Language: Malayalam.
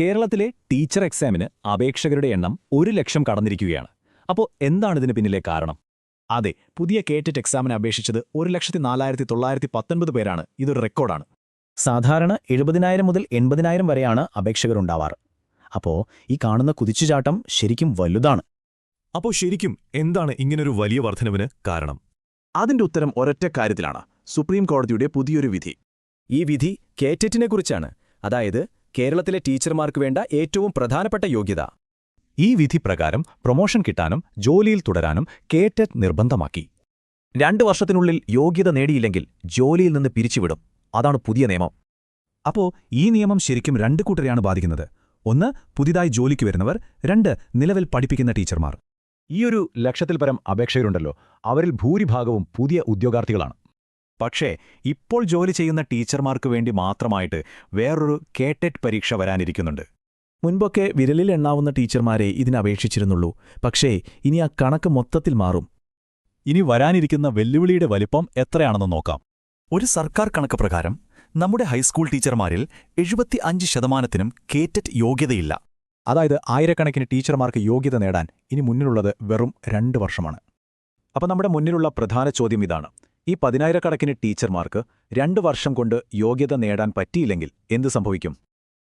കേരളത്തിലെ ടീച്ചർ എക്സാമിന് അപേക്ഷകരുടെ എണ്ണം ഒരു ലക്ഷം കടന്നിരിക്കുകയാണ്. അപ്പോൾ എന്താണ് ഇതിന് പിന്നിലെ കാരണം? അതെ പുതിയ കേറ്ററ്റ് എക്സാമിന് അപേക്ഷിച്ചത് ഒരു ലക്ഷത്തി നാലായിരത്തി തൊള്ളായിരത്തി പത്തൊൻപത് പേരാണ്. ഇതൊരു റെക്കോർഡാണ്. സാധാരണ എഴുപതിനായിരം മുതൽ എൺപതിനായിരം വരെയാണ് അപേക്ഷകരുണ്ടാവാറ് അപ്പോൾ ഈ കാണുന്ന കുതിച്ചുചാട്ടം ശരിക്കും വലുതാണ്. അപ്പോൾ ശരിക്കും എന്താണ് ഇങ്ങനൊരു വലിയ വർധനവിന് കാരണം? അതിന്റെ ഉത്തരം ഒരൊറ്റ കാര്യത്തിലാണ്. സുപ്രീം കോടതിയുടെ പുതിയൊരു വിധി. ഈ വിധി കേറ്ററ്റിനെക്കുറിച്ചാണ് അതായത് കേരളത്തിലെ ടീച്ചർമാർക്ക് വേണ്ട ഏറ്റവും പ്രധാനപ്പെട്ട യോഗ്യത. ഈ വിധി പ്രകാരം പ്രൊമോഷൻ കിട്ടാനും ജോലിയിൽ തുടരാനും കേറ്ററ്റ് നിർബന്ധമാക്കി. രണ്ടു വർഷത്തിനുള്ളിൽ യോഗ്യത നേടിയില്ലെങ്കിൽ ജോലിയിൽ നിന്ന് പിരിച്ചുവിടും. അതാണ് പുതിയ നിയമം. അപ്പോ ഈ നിയമം ശരിക്കും രണ്ട് കൂട്ടരെയാണ് ബാധിക്കുന്നത്. ഒന്ന് പുതിയതായി ജോലിക്ക് വരുന്നവർ. രണ്ട് നിലവിൽ പഠിപ്പിക്കുന്ന ടീച്ചർമാർ. ഈയൊരു ലക്ഷത്തിൽ പരം അപേക്ഷകരുണ്ടല്ലോ. അവരിൽ ഭൂരിഭാഗവും പുതിയ ഉദ്യോഗാർത്ഥികളാണ്. പക്ഷേ ഇപ്പോൾ ജോലി ചെയ്യുന്ന ടീച്ചർമാർക്ക് വേണ്ടി മാത്രമായിട്ട് വേറൊരു കേട്ടെറ്റ് പരീക്ഷ വരാനിരിക്കുന്നുണ്ട്. മുൻപൊക്കെ വിരലിൽ എണ്ണാവുന്ന ടീച്ചർമാരെ ഇതിനപേക്ഷിച്ചിരുന്നുള്ളൂ പക്ഷേ ഇനി ആ കണക്ക് മൊത്തത്തിൽ മാറും. ഇനി വരാനിരിക്കുന്ന വെല്ലുവിളിയുടെ വലിപ്പം എത്രയാണെന്ന് നോക്കാം. ഒരു സർക്കാർ കണക്ക് പ്രകാരം നമ്മുടെ ഹൈസ്കൂൾ ടീച്ചർമാരിൽ എഴുപത്തി അഞ്ച് ശതമാനത്തിനും കേറ്ററ്റ് യോഗ്യതയില്ല. അതായത് ആയിരക്കണക്കിന് ടീച്ചർമാർക്ക് യോഗ്യത നേടാൻ ഇനി മുന്നിലുള്ളത് വെറും രണ്ട് വർഷമാണ്. അപ്പം നമ്മുടെ മുന്നിലുള്ള പ്രധാന ചോദ്യം ഇതാണ്. ഈ പതിനായിരക്കണക്കിന് ടീച്ചർമാർക്ക് രണ്ട് വർഷം കൊണ്ട് യോഗ്യത നേടാൻ പറ്റിയില്ലെങ്കിൽ എന്ത് സംഭവിക്കും?